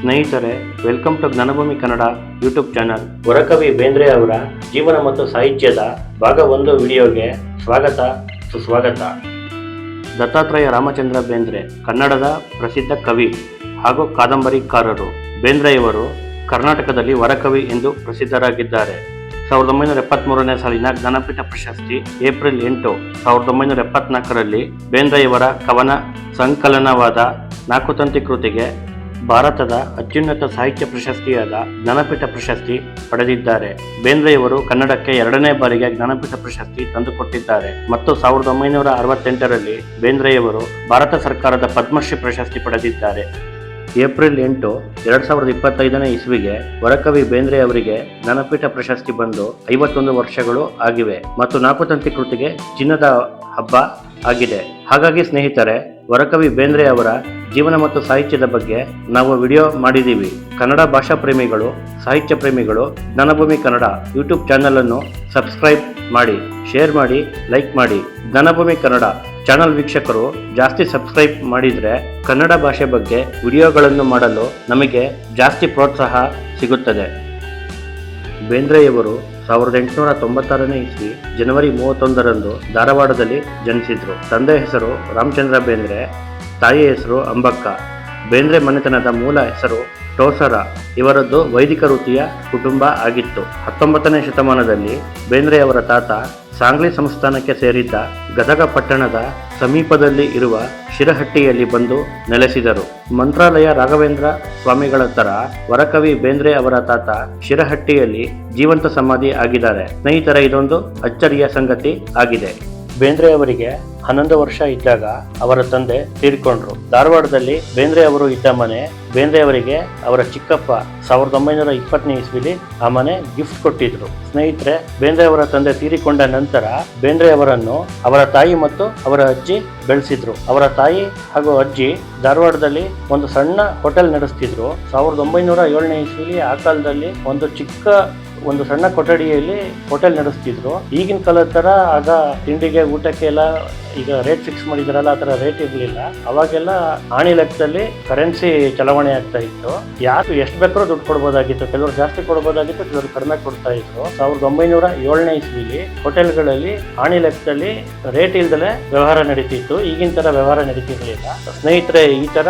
ಸ್ನೇಹಿತರೆ welcome to Jnanabhoomi Kannada YouTube channel ವರಕವಿ Bendre ಅವರ ಜೀವನ ಮತ್ತು ಸಾಹಿತ್ಯದ ಭಾಗ ಒಂದು ವಿಡಿಯೋಗೆ ಸ್ವಾಗತ ಸುಸ್ವಾಗತ. ದತ್ತಾತ್ರೇಯ ರಾಮಚಂದ್ರ ಬೇಂದ್ರೆ ಕನ್ನಡದ ಪ್ರಸಿದ್ಧ ಕವಿ ಹಾಗೂ ಕಾದಂಬರಿಕಾರರು. ಬೇಂದ್ರೆಯವರು ಕರ್ನಾಟಕದಲ್ಲಿ ವರಕವಿ ಎಂದು ಪ್ರಸಿದ್ಧರಾಗಿದ್ದಾರೆ. ಸಾವಿರದ ಒಂಬೈನೂರ ಎಪ್ಪತ್ತ್ಮೂರನೇ ಸಾಲಿನ ಜ್ಞಾನಪೀಠ ಪ್ರಶಸ್ತಿ ಏಪ್ರಿಲ್ ಎಂಟು ಸಾವಿರದ ಒಂಬೈನೂರ ಎಪ್ಪತ್ನಾಲ್ಕರಲ್ಲಿ ಬೇಂದ್ರೆಯವರ ಕವನ ಸಂಕಲನವಾದ ನಾಲ್ಕು ತಂತಿ ಕೃತಿಗೆ ಭಾರತದ ಅತ್ಯುನ್ನತ ಸಾಹಿತ್ಯ ಪ್ರಶಸ್ತಿಯಾದ ಜ್ಞಾನಪೀಠ ಪ್ರಶಸ್ತಿ ಪಡೆದಿದ್ದಾರೆ. ಬೇಂದ್ರೆಯವರು ಕನ್ನಡಕ್ಕೆ ಎರಡನೇ ಬಾರಿಗೆ ಜ್ಞಾನಪೀಠ ಪ್ರಶಸ್ತಿ ತಂದುಕೊಟ್ಟಿದ್ದಾರೆ. ಮತ್ತು ಸಾವಿರದ ಒಂಬೈನೂರ ಅರವತ್ತೆಂಟರಲ್ಲಿ ಬೇಂದ್ರೆಯವರು ಭಾರತ ಸರ್ಕಾರದ ಪದ್ಮಶ್ರೀ ಪ್ರಶಸ್ತಿ ಪಡೆದಿದ್ದಾರೆ. ಏಪ್ರಿಲ್ ಎಂಟು ಎರಡ್ ಸಾವಿರದ ಇಪ್ಪತ್ತೈದನೇ ಇಸ್ವಿಗೆ ವರಕವಿ ಬೇಂದ್ರೆ ಅವರಿಗೆ ಜ್ಞಾನಪೀಠ ಪ್ರಶಸ್ತಿ ಬಂದು ಐವತ್ತೊಂದು ವರ್ಷಗಳು ಆಗಿವೆ. ಮತ್ತು ನಾಲ್ಕು ಕೃತಿಗೆ ಚಿನ್ನದ ಹಬ್ಬ ಆಗಿದೆ. ಹಾಗಾಗಿ ಸ್ನೇಹಿತರೆ ವರಕವಿ ಬೇಂದ್ರೆ ಅವರ ಜೀವನ ಮತ್ತು ಸಾಹಿತ್ಯದ ಬಗ್ಗೆ ನಾವು ವಿಡಿಯೋ ಮಾಡಿದ್ದೀವಿ. ಕನ್ನಡ ಭಾಷಾ ಪ್ರೇಮಿಗಳು, ಸಾಹಿತ್ಯ ಪ್ರೇಮಿಗಳು, ಜ್ಞಾನಭೂಮಿ ಕನ್ನಡ ಯೂಟ್ಯೂಬ್ ಚಾನೆಲ್ ಅನ್ನು ಸಬ್ಸ್ಕ್ರೈಬ್ ಮಾಡಿ, ಶೇರ್ ಮಾಡಿ, ಲೈಕ್ ಮಾಡಿ. ಜ್ಞಾನಭೂಮಿ ಕನ್ನಡ ಚಾನಲ್ ವೀಕ್ಷಕರು ಜಾಸ್ತಿ ಸಬ್ಸ್ಕ್ರೈಬ್ ಮಾಡಿದರೆ ಕನ್ನಡ ಭಾಷೆ ಬಗ್ಗೆ ವಿಡಿಯೋಗಳನ್ನು ಮಾಡಲು ನಮಗೆ ಜಾಸ್ತಿ ಪ್ರೋತ್ಸಾಹ ಸಿಗುತ್ತದೆ. ಬೇಂದ್ರೆಯವರು ಸಾವಿರದ ಎಂಟುನೂರ ತೊಂಬತ್ತಾರನೇ ಇಸ್ವಿ ಜನವರಿ ಮೂವತ್ತೊಂದರಂದು ಧಾರವಾಡದಲ್ಲಿ ಜನಿಸಿದ್ರು. ತಂದೆ ಹೆಸರು ರಾಮಚಂದ್ರ ಬೇಂದ್ರೆ ತಾಯಿ ಹೆಸರು ಅಂಬಕ್ಕ. ಬೇಂದ್ರೆ ಮನೆತನದ ಮೂಲ ಹೆಸರು ಟೋಸರ. ಇವರದ್ದು ವೈದಿಕ ವೃತ್ತಿಯ ಕುಟುಂಬ ಆಗಿತ್ತು. ಹತ್ತೊಂಬತ್ತನೇ ಶತಮಾನದಲ್ಲಿ ಬೇಂದ್ರೆಯವರ ತಾತ ಸಾಂಗ್ಲಿ ಸಂಸ್ಥಾನಕ್ಕೆ ಸೇರಿದ್ದ ಗದಗ ಪಟ್ಟಣದ ಸಮೀಪದಲ್ಲಿ ಇರುವ ಶಿರಹಟ್ಟಿಯಲ್ಲಿ ಬಂದು ನೆಲೆಸಿದರು. ಮಂತ್ರಾಲಯ ರಾಘವೇಂದ್ರ ಸ್ವಾಮಿಗಳ ತರ ವರಕವಿ ಬೇಂದ್ರೆ ಅವರ ತಾತ ಶಿರಹಟ್ಟಿಯಲ್ಲಿ ಜೀವಂತ ಸಮಾಧಿ ಆಗಿದ್ದಾರೆ. ಸ್ನೇಹಿತರ, ಇದೊಂದು ಅಚ್ಚರಿಯ ಸಂಗತಿ ಆಗಿದೆ. ಬೇಂದ್ರೆ ಅವರಿಗೆ ಹನ್ನೊಂದು ವರ್ಷ ಇದ್ದಾಗ ಅವರ ತಂದೆ ತೀರಿಕೊಂಡ್ರು. ಧಾರವಾಡದಲ್ಲಿ ಬೇಂದ್ರೆ ಅವರು ಇದ್ದ ಮನೆ, ಬೇಂದ್ರೆ ಅವರಿಗೆ ಅವರ ಚಿಕ್ಕಪ್ಪ ಸಾವಿರದ ಒಂಬೈನೂರ ಇಪ್ಪತ್ತನೇ ಇಸ್ವಿಲಿ ಆ ಮನೆ ಗಿಫ್ಟ್ ಕೊಟ್ಟಿದ್ರು. ಸ್ನೇಹಿತರೆ, ಬೇಂದ್ರೆ ಅವರ ತಂದೆ ತೀರಿಕೊಂಡ ನಂತರ ಬೇಂದ್ರೆ ಅವರನ್ನು ಅವರ ತಾಯಿ ಮತ್ತು ಅವರ ಅಜ್ಜಿ ಬೆಳೆಸಿದ್ರು. ಅವರ ತಾಯಿ ಹಾಗೂ ಅಜ್ಜಿ ಧಾರವಾಡದಲ್ಲಿ ಒಂದು ಸಣ್ಣ ಹೋಟೆಲ್ ನಡೆಸ್ತಿದ್ರು. ಸಾವಿರದ ಒಂಬೈನೂರ ಏಳನೇ ಇಸ್ವಿಲಿ ಆ ಕಾಲದಲ್ಲಿ ಒಂದು ಚಿಕ್ಕ ಒಂದು ಸಣ್ಣ ಕೊಠಡಿಯಲ್ಲಿ ಹೋಟೆಲ್ ನಡೆಸ್ತಿದ್ರು. ಈಗಿನ ಕಾಲದ ತರ ಆಗ ತಿಂಡಿಗೆ ಊಟಕ್ಕೆ ಎಲ್ಲ ಈಗ ರೇಟ್ ಫಿಕ್ಸ್ ಮಾಡಿದ್ರಲ್ಲ, ಆ ಥರ ರೇಟ್ ಇರಲಿಲ್ಲ. ಅವಾಗೆಲ್ಲ ಆಣಿ ಲೆಕ್ಕದಲ್ಲಿ ಕರೆನ್ಸಿ ಚಲಾವಣೆ ಆಗ್ತಾ ಇತ್ತು. ಯಾರು ಎಷ್ಟು ಬೇಕಾದ್ರೂ ದುಡ್ಡು ಕೊಡ್ಬೋದಾಗಿತ್ತು. ಕೆಲವರು ಜಾಸ್ತಿ ಕೊಡ್ಬೋದಾಗಿತ್ತು, ಕೆಲವರು ಕಡಿಮೆ ಕೊಡ್ತಾ ಇದ್ರು. ಸಾವಿರದ ಒಂಬೈನೂರ ಏಳನೇ ಇಸ್ವಿಲಿ ಹೋಟೆಲ್ಗಳಲ್ಲಿ ಆಣಿ ಲೆಕ್ಕದಲ್ಲಿ ರೇಟ್ ಇಲ್ದಲೆ ವ್ಯವಹಾರ ನಡೀತಿತ್ತು. ಈಗಿನ ತರ ವ್ಯವಹಾರ ನಡೀತಿರ್ಲಿಲ್ಲ. ಸ್ನೇಹಿತರೆ, ಈ ತರ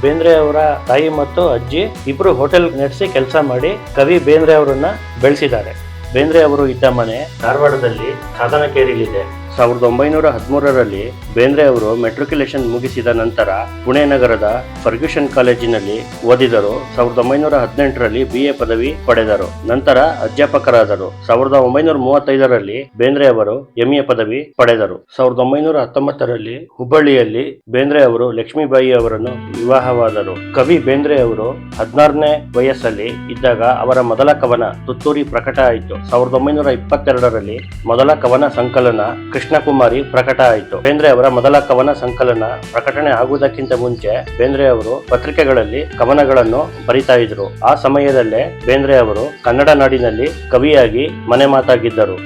ಬೇಂದ್ರೆ ಅವರ ತಾಯಿ ಮತ್ತು ಅಜ್ಜಿ ಇಬ್ರು ಹೋಟೆಲ್ ನಡೆಸಿ ಕೆಲಸ ಮಾಡಿ, ಕವಿ ಬೇಂದ್ರೆ ಅವರನ್ನ ಬೆಳೆಸಿದ್ದಾರೆ. ಬೇಂದ್ರೆ ಅವರು ಇದ್ದ ಮನೆ ಧಾರವಾಡದಲ್ಲಿ ಸಾಧನಕೇರಿಲಿದೆ ಸಾವಿರದ ಒಂಬೈನೂರ ಹದಿಮೂರರಲ್ಲಿ ಬೇಂದ್ರೆ ಅವರು ಮೆಟ್ರಿಕ್ಯುಲೇಷನ್ ಮುಗಿಸಿದ ನಂತರ ಪುಣೆ ನಗರದ ಫರ್ಗ್ಯೂಷನ್ ಕಾಲೇಜಿನಲ್ಲಿ ಓದಿದರು. ಸಾವಿರದ ಒಂಬೈನೂರ ಹದಿನೆಂಟರಲ್ಲಿ ಬಿ ಎ ಪದವಿ ಪಡೆದರು. ನಂತರ ಅಧ್ಯಾಪಕರಾದರು. ಸಾವಿರದ ಒಂಬೈನೂರ ಮೂವತ್ತೈದರಲ್ಲಿ ಬೇಂದ್ರೆ ಅವರು ಎಂಎ ಪದವಿ ಪಡೆದರು. ಸಾವಿರದ ಒಂಬೈನೂರ ಹತ್ತೊಂಬತ್ತರಲ್ಲಿ ಹುಬ್ಬಳ್ಳಿಯಲ್ಲಿ ಬೇಂದ್ರೆ ಅವರು ಲಕ್ಷ್ಮೀಬಾಯಿ ಅವರನ್ನು ವಿವಾಹವಾದರು. ಕವಿ ಬೇಂದ್ರೆ ಅವರು ಹದಿನಾರನೇ ವಯಸ್ಸಲ್ಲಿ ಇದ್ದಾಗ ಅವರ ಮೊದಲ ಕವನ ತುತ್ತೂರಿ ಪ್ರಕಟ ಆಯಿತು. ಸಾವಿರದ ಒಂಬೈನೂರ ಇಪ್ಪತ್ತೆರಡರಲ್ಲಿ ಮೊದಲ ಕವನ ಸಂಕಲನ ಕೃಷ್ಣಕುಮಾರಿ ಪ್ರಕಟ ಆಯಿತು. ಬೇಂದ್ರೆ ಅವರ ಮೊದಲ ಕವನ ಸಂಕಲನ ಪ್ರಕಟಣೆ ಆಗುವುದಕ್ಕಿಂತ ಮುಂಚೆ ಬೇಂದ್ರೆ ಅವರು ಪತ್ರಿಕೆಗಳಲ್ಲಿ ಕವನಗಳನ್ನು ಬರಿತಾ ಇದ್ರು. ಆ ಸಮಯದಲ್ಲೇ ಬೇಂದ್ರೆ ಅವರು ಕನ್ನಡ ನಾಡಿನಲ್ಲಿ ಕವಿಯಾಗಿ ಮನೆ ಮಾತಾಗಿದ್ದರು.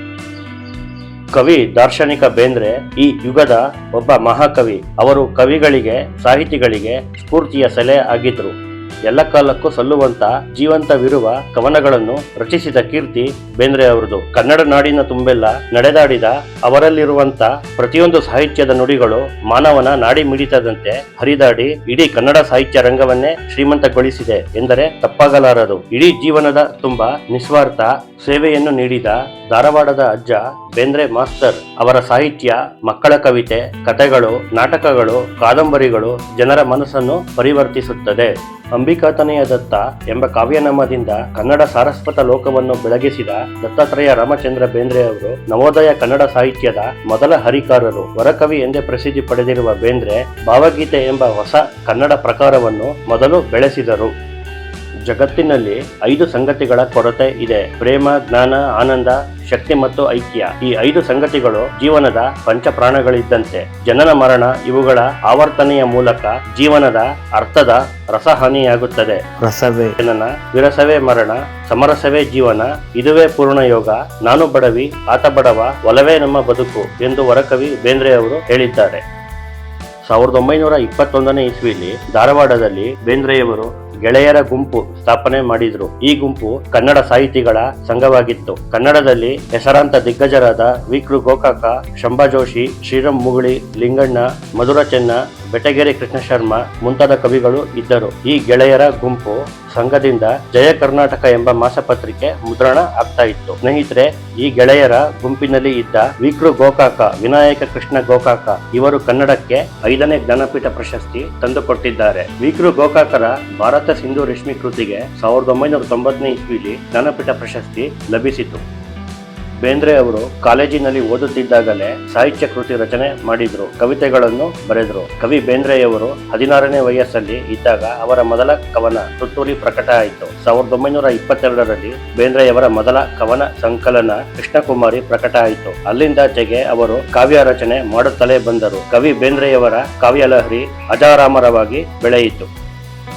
ಕವಿ ದಾರ್ಶನಿಕ ಬೇಂದ್ರೆ ಈ ಯುಗದ ಒಬ್ಬ ಮಹಾಕವಿ. ಅವರು ಕವಿಗಳಿಗೆ, ಸಾಹಿತಿಗಳಿಗೆ ಸ್ಫೂರ್ತಿಯ ಸೆಲೆ ಆಗಿದ್ರು. ಎಲ್ಲ ಕಾಲಕ್ಕೂ ಸಲ್ಲುವಂತ ಜೀವಂತವಿರುವ ಕವನಗಳನ್ನು ರಚಿಸಿದ ಕೀರ್ತಿ ಬೇಂದ್ರೆ ಅವರದು ಕನ್ನಡ ನಾಡಿನ ತುಂಬೆಲ್ಲ ನಡೆದಾಡಿದ ಅವರಲ್ಲಿರುವಂತ ಪ್ರತಿಯೊಂದು ಸಾಹಿತ್ಯದ ನುಡಿಗಳು ಮಾನವನ ನಾಡಿ ಮಿಡಿತದಂತೆ ಹರಿದಾಡಿ ಇಡೀ ಕನ್ನಡ ಸಾಹಿತ್ಯ ರಂಗವನ್ನೇ ಶ್ರೀಮಂತಗೊಳಿಸಿದೆ ಎಂದರೆ ತಪ್ಪಾಗಲಾರದು. ಇಡೀ ಜೀವನದ ತುಂಬ ನಿಸ್ವಾರ್ಥ ಸೇವೆಯನ್ನು ನೀಡಿದ ಧಾರವಾಡದ ಅಜ್ಜ ಬೇಂದ್ರೆ ಮಾಸ್ತರ್ ಅವರ ಸಾಹಿತ್ಯ, ಮಕ್ಕಳ ಕವಿತೆ, ಕಥೆಗಳು, ನಾಟಕಗಳು, ಕಾದಂಬರಿಗಳು ಜನರ ಮನಸ್ಸನ್ನು ಪರಿವರ್ತಿಸುತ್ತದೆ. ಅಂಬಿಕಾತನೆಯ ದತ್ತ ಎಂಬ ಕಾವ್ಯನಾಮದಿಂದ ಕನ್ನಡ ಸಾರಸ್ವತ ಲೋಕವನ್ನು ಬೆಳಗಿಸಿದ ದತ್ತಾತ್ರೇಯ ರಾಮಚಂದ್ರ ಬೇಂದ್ರೆ ಅವರು ನವೋದಯ ಕನ್ನಡ ಸಾಹಿತ್ಯದ ಮೊದಲ ಹರಿಕಾರರು. ವರಕವಿ ಎಂದೇ ಪ್ರಸಿದ್ಧಿ ಪಡೆದಿರುವ ಬೇಂದ್ರೆ ಭಾವಗೀತೆ ಎಂಬ ಹೊಸ ಕನ್ನಡ ಪ್ರಕಾರವನ್ನು ಮೊದಲು ಬೆಳೆಸಿದರು. ಜಗತ್ತಿನಲ್ಲಿ ಐದು ಸಂಗತಿಗಳ ಕೊರತೆ ಇದೆ. ಪ್ರೇಮ ಜ್ಞಾನ ಆನಂದ ಶಕ್ತಿ ಮತ್ತು ಐಕ್ಯ. ಈ ಐದು ಸಂಗತಿಗಳು ಜೀವನದ ಪಂಚ ಪ್ರಾಣಗಳಿದ್ದಂತೆ ಜನನ ಮರಣ ಇವುಗಳ ಆವರ್ತನೆಯ ಮೂಲಕ ಜೀವನದ ಅರ್ಥದ ರಸಹಾನಿಯಾಗುತ್ತದೆ. ರಸವೇ. ಜನನ ವಿರಸವೇ ಮರಣ ಸಮರಸವೇ ಜೀವನ ಇದುವೇ ಪೂರ್ಣಯೋಗ. ನಾನು ಬಡವಿ ಆತ ಬಡವ ಒಲವೇ ನಮ್ಮ ಬದುಕು ಎಂದು ವರಕವಿ ಬೇಂದ್ರೆ ಅವರು ಹೇಳಿದ್ದಾರೆ. ಸಾವಿರದ ಒಂಬೈನೂರ ಇಪ್ಪತ್ತೊಂದನೇ ಇಸ್ವಿಯಲ್ಲಿ ಧಾರವಾಡದಲ್ಲಿ ಬೇಂದ್ರೆಯವರು ಗೆಳೆಯರ ಗುಂಪು ಸ್ಥಾಪನೆ ಮಾಡಿದ್ರು. ಈ ಗುಂಪು ಕನ್ನಡ ಸಾಹಿತಿಗಳ ಸಂಘವಾಗಿತ್ತು. ಕನ್ನಡದಲ್ಲಿ ಹೆಸರಾಂತ ದಿಗ್ಗಜರಾದ ವಿಕೃ ಗೋಕಾಕ, ಶಂಭಾ ಜೋಶಿ, ಶ್ರೀರಾಮ್ ಮುಗುಳಿ, ಲಿಂಗಣ್ಣ, ಮಧುರ ಚೆನ್ನ ಬೆಟಗೆರೆ ಕೃಷ್ಣ ಶರ್ಮ ಮುಂತಾದ ಕವಿಗಳು ಇದ್ದರು. ಈ ಗೆಳೆಯರ ಗುಂಪು ಸಂಘದಿಂದ ಜಯ ಕರ್ನಾಟಕ ಎಂಬ ಮಾಸಪತ್ರಿಕೆ ಮುದ್ರಣ ಆಗ್ತಾ ಇತ್ತು. ಸ್ನೇಹಿತರೆ, ಈ ಗೆಳೆಯರ ಗುಂಪಿನಲ್ಲಿ ಇದ್ದ ವಿಕ್ರು ಗೋಕಾಕ, ವಿನಾಯಕ ಕೃಷ್ಣ ಗೋಕಾಕ ಇವರು ಕನ್ನಡಕ್ಕೆ ಐದನೇ ಜ್ಞಾನಪೀಠ ಪ್ರಶಸ್ತಿ ತಂದುಕೊಟ್ಟಿದ್ದಾರೆ. ವಿಕ್ರು ಗೋಕಾಕರ ಭಾರತ ಸಿಂಧು ರೇಷ್ಮಿ ಕೃತಿಗೆ ಸಾವಿರದ ಒಂಬೈನೂರ ತೊಂಬತ್ತನೇ ಇಸ್ವಿಲಿ ಜ್ಞಾನಪೀಠ ಪ್ರಶಸ್ತಿ ಲಭಿಸಿತು. ಬೇಂದ್ರೆ ಅವರು ಕಾಲೇಜಿನಲ್ಲಿ ಓದುತ್ತಿದ್ದಾಗಲೇ ಸಾಹಿತ್ಯ ಕೃತಿ ರಚನೆ ಮಾಡಿದ್ರು. ಕವಿತೆಗಳನ್ನು ಬರೆದರು. ಕವಿ ಬೇಂದ್ರೆಯವರು ಹದಿನಾರನೇ ವಯಸ್ಸಲ್ಲಿ ಇದ್ದಾಗ ಅವರ ಮೊದಲ ಕವನ ತುತ್ತೂರಿ ಪ್ರಕಟ ಆಯಿತು. ಸಾವಿರದ ಒಂಬೈನೂರ ಇಪ್ಪತ್ತೆರಡರಲ್ಲಿ ಬೇಂದ್ರೆಯವರ ಮೊದಲ ಕವನ ಸಂಕಲನ ಕೃಷ್ಣಕುಮಾರಿ ಪ್ರಕಟ ಆಯಿತು. ಅಲ್ಲಿಂದಾಚೆಗೆ ಅವರು ಕಾವ್ಯ ರಚನೆ ಮಾಡುತ್ತಲೇ ಬಂದರು. ಕವಿ ಬೇಂದ್ರೆಯವರ ಕಾವ್ಯಲಹರಿ ಅಜಾರಾಮರವಾಗಿ ಬೆಳೆಯಿತು.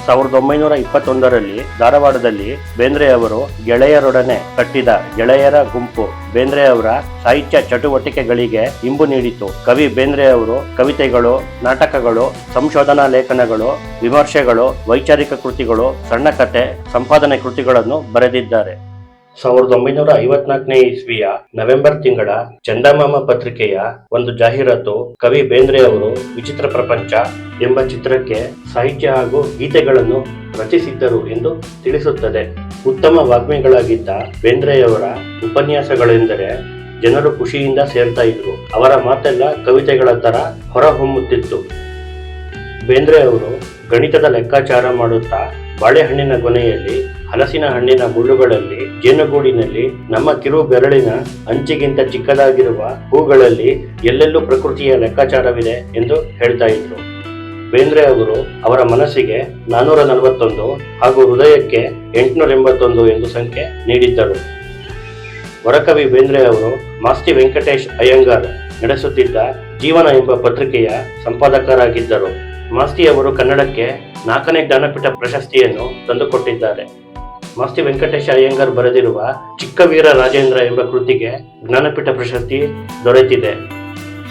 ಸಾವಿರದ ಒಂಬೈನೂರ ಇಪ್ಪತ್ತೊಂದರಲ್ಲಿ ಧಾರವಾಡದಲ್ಲಿ ಬೇಂದ್ರೆ ಅವರು ಗೆಳೆಯರೊಡನೆ ಕಟ್ಟಿದ ಗೆಳೆಯರ ಗುಂಪು. ಬೇಂದ್ರೆ ಅವರ ಸಾಹಿತ್ಯ ಚಟುವಟಿಕೆಗಳಿಗೆ ಇಂಬು ನೀಡಿತು. ಕವಿ ಬೇಂದ್ರೆ ಅವರು ಕವಿತೆಗಳು, ನಾಟಕಗಳು, ಸಂಶೋಧನಾ ಲೇಖನಗಳು, ವಿಮರ್ಶೆಗಳು, ವೈಚಾರಿಕ ಕೃತಿಗಳು, ಸಣ್ಣ ಕತೆ, ಸಂಪಾದನೆ ಕೃತಿಗಳನ್ನು ಬರೆದಿದ್ದಾರೆ. ಸಾವಿರದ ಒಂಬೈನೂರ ಐವತ್ನಾಲ್ಕನೇ ಇಸ್ವಿಯ ನವೆಂಬರ್ ತಿಂಗಳ ಚಂದಮಾಮ ಪತ್ರಿಕೆಯ ಒಂದು ಜಾಹೀರಾತು ಕವಿ ಬೇಂದ್ರೆ ಅವರು ವಿಚಿತ್ರ ಪ್ರಪಂಚ ಎಂಬ ಚಿತ್ರಕ್ಕೆ ಸಾಹಿತ್ಯ ಹಾಗೂ ಗೀತೆಗಳನ್ನು ರಚಿಸಿದ್ದರು ಎಂದು ತಿಳಿಸುತ್ತದೆ. ಉತ್ತಮ ವಾಗ್ಮಿಗಳಾಗಿದ್ದ ಬೇಂದ್ರೆಯವರ ಉಪನ್ಯಾಸಗಳೆಂದರೆ ಜನರು ಖುಷಿಯಿಂದ ಸೇರ್ತಾ ಇದ್ರು. ಅವರ ಮಾತೆಲ್ಲ ಕವಿತೆಗಳ ತರ ಹೊರಹೊಮ್ಮುತ್ತಿತ್ತು. ಬೇಂದ್ರೆ ಅವರು ಗಣಿತದ ಲೆಕ್ಕಾಚಾರ ಮಾಡುತ್ತಾ ಬಾಳೆಹಣ್ಣಿನ ಕೊನೆಯಲ್ಲಿ ಹಲಸಿನ ಹಣ್ಣಿನ ಮುಳ್ಳುಗಳಲ್ಲಿ, ಜೇನುಗೂಡಿನಲ್ಲಿ, ನಮ್ಮ ಕಿರು ಬೆರಳಿನ ಅಂಚಿಗಿಂತ ಚಿಕ್ಕದಾಗಿರುವ ಹೂಗಳಲ್ಲಿ ಎಲ್ಲೆಲ್ಲೂ ಪ್ರಕೃತಿಯ ಲೆಕ್ಕಾಚಾರವಿದೆ ಎಂದು ಹೇಳ್ತಾ ಇದ್ರು. ಬೇಂದ್ರೆ ಅವರು ಅವರ ಮನಸ್ಸಿಗೆ ನಾನೂರ ನಲವತ್ತೊಂದು ಹಾಗೂ ಹೃದಯಕ್ಕೆ ಎಂಟುನೂರ ಎಂಬತ್ತೊಂದು ಎಂದು ಸಂಖ್ಯೆ ನೀಡಿದ್ದರು. ವರಕವಿ ಬೇಂದ್ರೆ ಅವರು ಮಾಸ್ತಿ ವೆಂಕಟೇಶ್ ಅಯ್ಯಂಗಾರ್ ನಡೆಸುತ್ತಿದ್ದ ಜೀವನ ಎಂಬ ಪತ್ರಿಕೆಯ ಸಂಪಾದಕರಾಗಿದ್ದರು. ಮಾಸ್ತಿ ಅವರು ಕನ್ನಡಕ್ಕೆ ನಾಲ್ಕನೇ ಜ್ಞಾನಪೀಠ ಪ್ರಶಸ್ತಿಯನ್ನು ತಂದುಕೊಟ್ಟಿದ್ದಾರೆ. ಮಾಸ್ತಿ ವೆಂಕಟೇಶ ಅಯ್ಯಂಗಾರ್ ಬರೆದಿರುವ ಚಿಕ್ಕವೀರ ರಾಜೇಂದ್ರ ಎಂಬ ಕೃತಿಗೆ ಜ್ಞಾನಪೀಠ ಪ್ರಶಸ್ತಿ ದೊರೆತಿದೆ.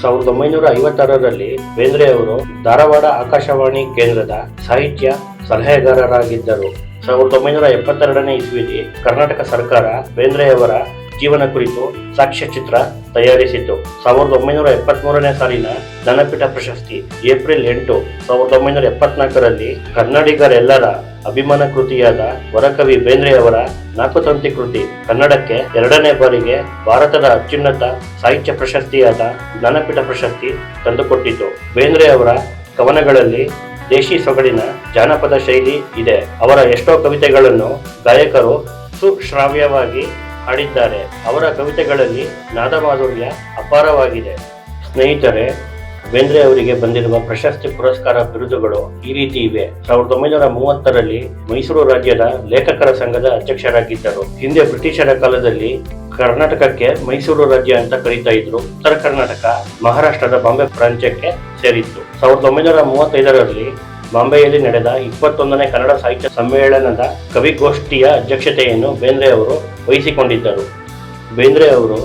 ಸಾವಿರದ ಒಂಬೈನೂರ ಐವತ್ತಾರರಲ್ಲಿ ಬೇಂದ್ರೆ ಅವರು ಧಾರವಾಡ ಆಕಾಶವಾಣಿ ಕೇಂದ್ರದ ಸಾಹಿತ್ಯ ಸಲಹೆಗಾರರಾಗಿದ್ದರು. ಸಾವಿರದ ಒಂಬೈನೂರ ಎಪ್ಪತ್ತೆರಡನೇ ಇಸ್ವಿಲಿ ಕರ್ನಾಟಕ ಸರ್ಕಾರ ಬೇಂದ್ರೆಯವರ ಜೀವನ ಕುರಿತು ಸಾಕ್ಷ್ಯಚಿತ್ರ ತಯಾರಿಸಿತು. ಸಾವಿರದ ಒಂಬೈನೂರ ಎಪ್ಪತ್ಮೂರನೇ ಸಾಲಿನ ಜ್ಞಾನಪೀಠ ಪ್ರಶಸ್ತಿ ಏಪ್ರಿಲ್ ಎಂಟು, ಸಾವಿರದ ಒಂಬೈನೂರ ಎಪ್ಪತ್ನಾಲ್ಕರಲ್ಲಿ ಕನ್ನಡಿಗರೆಲ್ಲರ ಅಭಿಮಾನ ಕೃತಿಯಾದ ವರಕವಿ ಬೇಂದ್ರೆಯವರ ನಾಲ್ಕು ತಂತಿ ಕೃತಿ ಕನ್ನಡಕ್ಕೆ ಎರಡನೇ ಬಾರಿಗೆ ಭಾರತದ ಅತ್ಯುನ್ನತ ಸಾಹಿತ್ಯ ಪ್ರಶಸ್ತಿಯಾದ ಜ್ಞಾನಪೀಠ ಪ್ರಶಸ್ತಿ ತಂದುಕೊಟ್ಟಿತು. ಬೇಂದ್ರೆಯವರ ಕವನಗಳಲ್ಲಿ ದೇಶಿ ಸೊಗಡಿನ ಜಾನಪದ ಶೈಲಿ ಇದೆ. ಅವರ ಎಷ್ಟೋ ಕವಿತೆಗಳನ್ನು ಗಾಯಕರು ಸುಶ್ರಾವ್ಯವಾಗಿ ಹಾಡಿದ್ದಾರೆ. ಅವರ ಕವಿತೆಗಳಲ್ಲಿ ನಾದಮಾಧುರ್ಯ ಅಪಾರವಾಗಿದೆ. ಸ್ನೇಹಿತರೆ, ಬೇಂದ್ರೆ ಅವರಿಗೆ ಬಂದಿರುವ ಪ್ರಶಸ್ತಿ ಪುರಸ್ಕಾರ ಬಿರುದುಗಳು ಈ ರೀತಿ ಇವೆ. ಸಾವಿರದ ಒಂಬೈನೂರ ಮೂವತ್ತರಲ್ಲಿ ಮೈಸೂರು ರಾಜ್ಯದ ಲೇಖಕರ ಸಂಘದ ಅಧ್ಯಕ್ಷರಾಗಿದ್ದರು. ಹಿಂದೆ ಬ್ರಿಟಿಷರ ಕಾಲದಲ್ಲಿ ಕರ್ನಾಟಕಕ್ಕೆ ಮೈಸೂರು ರಾಜ್ಯ ಅಂತ ಕರೀತಾ ಇದ್ರು. ಉತ್ತರ ಕರ್ನಾಟಕ, ಮಹಾರಾಷ್ಟ್ರದ ಬಾಂಬೆ ಪ್ರಾಂತ್ಯಕ್ಕೆ ಸೇರಿತ್ತು. ಸಾವಿರದ ಒಂಬೈನೂರ ಮೂವತ್ತೈದರಲ್ಲಿ ಬಾಂಬೆಯಲ್ಲಿ ನಡೆದ ಇಪ್ಪತ್ತೊಂದನೇ ಕನ್ನಡ ಸಾಹಿತ್ಯ ಸಮ್ಮೇಳನದ ಕವಿಗೋಷ್ಠಿಯ ಅಧ್ಯಕ್ಷತೆಯನ್ನು ಬೇಂದ್ರೆ ಅವರು ವಹಿಸಿಕೊಂಡಿದ್ದರು. ಬೇಂದ್ರೆ ಅವರು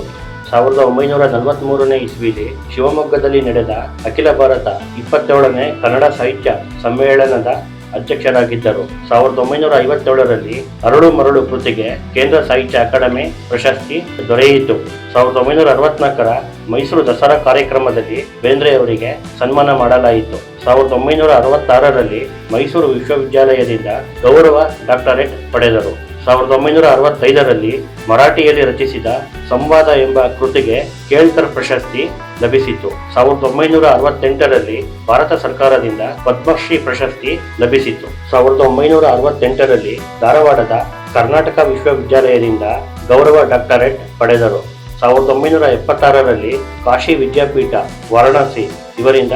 ಸಾವಿರದ ಒಂಬೈನೂರ ನಲವತ್ತ್ಮೂರನೇ ಇಸ್ವಿಲಿ ಶಿವಮೊಗ್ಗದಲ್ಲಿ ನಡೆದ ಅಖಿಲ ಭಾರತ ಇಪ್ಪತ್ತೇಳನೇ ಕನ್ನಡ ಸಾಹಿತ್ಯ ಸಮ್ಮೇಳನದ ಅಧ್ಯಕ್ಷರಾಗಿದ್ದರು. ಸಾವಿರದ ಒಂಬೈನೂರ ಐವತ್ತೇಳರಲ್ಲಿ ಅರಳು ಮರಳು ಕೃತಿಗೆ ಕೇಂದ್ರ ಸಾಹಿತ್ಯ ಅಕಾಡೆಮಿ ಪ್ರಶಸ್ತಿ ದೊರೆಯಿತು. ಸಾವಿರದ ಒಂಬೈನೂರ ಅರವತ್ನಾಲ್ಕರ ಮೈಸೂರು ದಸರಾ ಕಾರ್ಯಕ್ರಮದಲ್ಲಿ ಬೇಂದ್ರೆ ಅವರಿಗೆ ಸನ್ಮಾನ ಮಾಡಲಾಯಿತು. ಸಾವಿರದ ಒಂಬೈನೂರ ಅರವತ್ತಾರರಲ್ಲಿ ಮೈಸೂರು ವಿಶ್ವವಿದ್ಯಾಲಯದಿಂದ ಗೌರವ ಡಾಕ್ಟರೇಟ್ ಪಡೆದರು. ಸಾವಿರದ ಒಂಬೈನೂರ ಅರವತ್ತೈದರಲ್ಲಿ ಮರಾಠಿಯಲ್ಲಿ ರಚಿಸಿದ ಸಂವಾದ ಎಂಬ ಕೃತಿಗೆ ಕೇಳ್ಕರ್ ಪ್ರಶಸ್ತಿ ಲಭಿಸಿತು. ಸಾವಿರದ ಒಂಬೈನೂರ ಅರವತ್ತೆಂಟರಲ್ಲಿ ಭಾರತ ಸರ್ಕಾರದಿಂದ ಪದ್ಮಶ್ರೀ ಪ್ರಶಸ್ತಿ ಲಭಿಸಿತು. ಸಾವಿರದ ಒಂಬೈನೂರ ಅರವತ್ತೆಂಟರಲ್ಲಿ ಧಾರವಾಡದ ಕರ್ನಾಟಕ ವಿಶ್ವವಿದ್ಯಾಲಯದಿಂದ ಗೌರವ ಡಾಕ್ಟರೇಟ್ ಪಡೆದರು. ಸಾವಿರದ ಒಂಬೈನೂರ ಎಪ್ಪತ್ತಾರರಲ್ಲಿ ಕಾಶಿ ವಿದ್ಯಾಪೀಠ ವಾರಣಾಸಿ ಇವರಿಂದ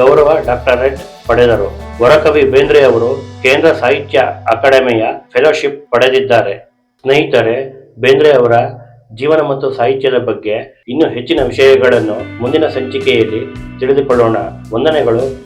ಗೌರವ ಡಾಕ್ಟರೇಟ್ ಪಡೆದರು. ವರಕವಿ ಬೇಂದ್ರೆ ಅವರು ಕೇಂದ್ರ ಸಾಹಿತ್ಯ ಅಕಾಡೆಮಿಯ ಫೆಲೋಶಿಪ್ ಪಡೆದಿದ್ದಾರೆ. ಸ್ನೇಹಿತರೆ, ಬೇಂದ್ರೆ ಅವರ ಜೀವನ ಮತ್ತು ಸಾಹಿತ್ಯದ ಬಗ್ಗೆ ಇನ್ನೂ ಹೆಚ್ಚಿನ ವಿಷಯಗಳನ್ನು ಮುಂದಿನ ಸಂಚಿಕೆಯಲ್ಲಿ ತಿಳಿದುಕೊಳ್ಳೋಣ. ವಂದನೆಗಳು.